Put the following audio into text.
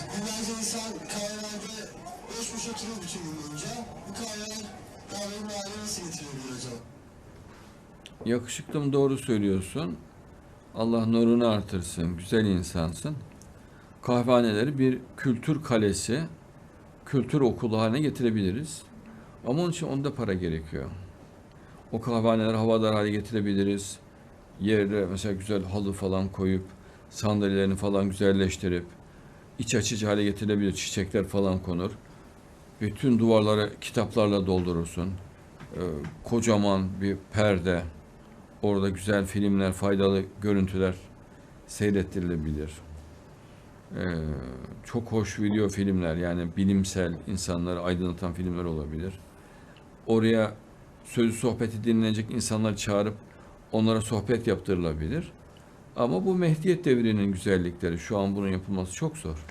Binlerce insan kahvelerde boş boş oturuyor bütün gün boyunca. Bu kahveler kahvenin haline nasıl getirebilir acaba? Yakışıklım doğru söylüyorsun. Allah nurunu artırsın. Güzel insansın. Kahvehaneleri bir kültür kalesi, kültür okulu haline getirebiliriz. Ama onun için onda para gerekiyor. O kahvehaneleri havadar hale getirebiliriz. Yerde mesela güzel halı falan koyup sandalyelerini falan güzelleştirip iç açıcı hale getirebilir. Çiçekler falan konur. Bütün duvarları kitaplarla doldurursun. Ee, kocaman bir perde, Orada güzel filmler, faydalı görüntüler seyrettirilebilir. Ee, çok hoş video filmler yani bilimsel insanları aydınlatan filmler olabilir. Oraya sözlü sohbeti dinlenecek insanlar çağırıp onlara sohbet yaptırılabilir. Ama bu Mehdiyet devrinin güzellikleri. Şu an bunun yapılması çok zor.